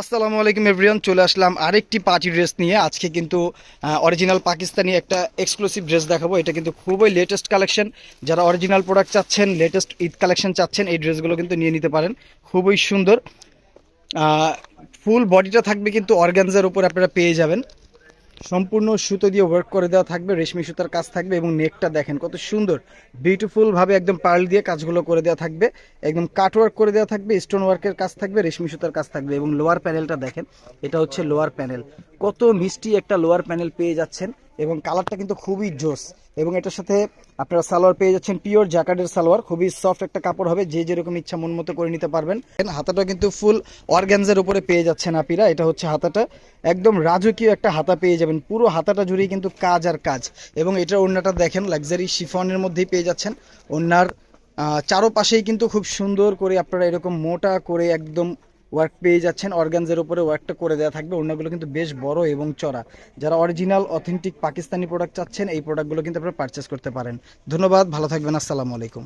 আসসালামু আলাইকুম এভরিয়ান চলে আসলাম আরেকটি পার্টি ড্রেস নিয়ে। আজকে কিন্তু অরিজিনাল পাকিস্তানি একটা এক্সক্লুসিভ ড্রেস দেখাবো। এটা কিন্তু খুবই লেটেস্ট কালেকশন যারা অরিজিনাল প্রোডাক্ট চাচ্ছেন লেটেস্ট ঈদ কালেকশন চাচ্ছেন, এই ড্রেসগুলো কিন্তু নিয়ে নিতে পারেন। খুবই সুন্দর। ফুল বডিটা থাকবে কিন্তু অরগ্যানজার উপর আপনারা পেয়ে যাবেন। সম্পূর্ণ সুতো দিয়ে ওয়ার্ক করে দেওয়া থাকবে, রেশমি সুতার কাজ থাকবে এবং নেকটা দেখেন কত সুন্দর। বিউটিফুল ভাবে একদম পার্ল দিয়ে কাজগুলো করে দেওয়া থাকবে, একদম কাট ওয়ার্ক করে দেওয়া থাকবে স্টোন ওয়ার্কের কাজ থাকবে, রেশমি সুতার কাজ থাকবে এবং লোয়ার প্যানেলটা দেখেন, এটা হচ্ছে লোয়ার প্যানেল কত মিষ্টি একটা লোয়ার প্যানেল পেয়ে যাচ্ছেন। এবং কালারটা কিন্তু খুবই জোস। এবং এটার সাথে আপনারা সালোয়ার পেয়ে যাচ্ছেন পিওর জ্যাকার্ডের সালোয়ার। খুবই সফট একটা কাপড় হবে, যে যেরকম ইচ্ছা মন মতো করে নিতে পারবেন। হাতাটা কিন্তু ফুল অর্গ্যানজের উপরে পেয়ে যাচ্ছেন আপিরা এটা হচ্ছে হাতাটা। একদম রাজকীয় একটা হাতা পেয়ে যাবেন। পুরো হাতাটা জুড়েই কিন্তু কাজ আর কাজ। এবং এটার ওড়নাটা দেখেন লাক্সারি শিফনের মধ্যেই পেয়ে যাচ্ছেন। ওড়নার চারোপাশেই কিন্তু খুব সুন্দর করে আপনারা এরকম মোটা করে একদম ওয়ার্ক পেয়ে যাচ্ছেন, অর্গানজের উপরে ওয়ার্কটা করে দেওয়া থাকবে। ওড়নাগুলো কিন্তু বেশ বড় এবং চড়া যারা অরিজিনাল অথেন্টিক পাকিস্তানি প্রোডাক্ট চাচ্ছেন, এই প্রোডাক্টগুলো কিন্তু আপনারা পারচেস করতে পারেন। ধন্যবাদ, ভালো থাকবেন, আসসালামু আলাইকুম।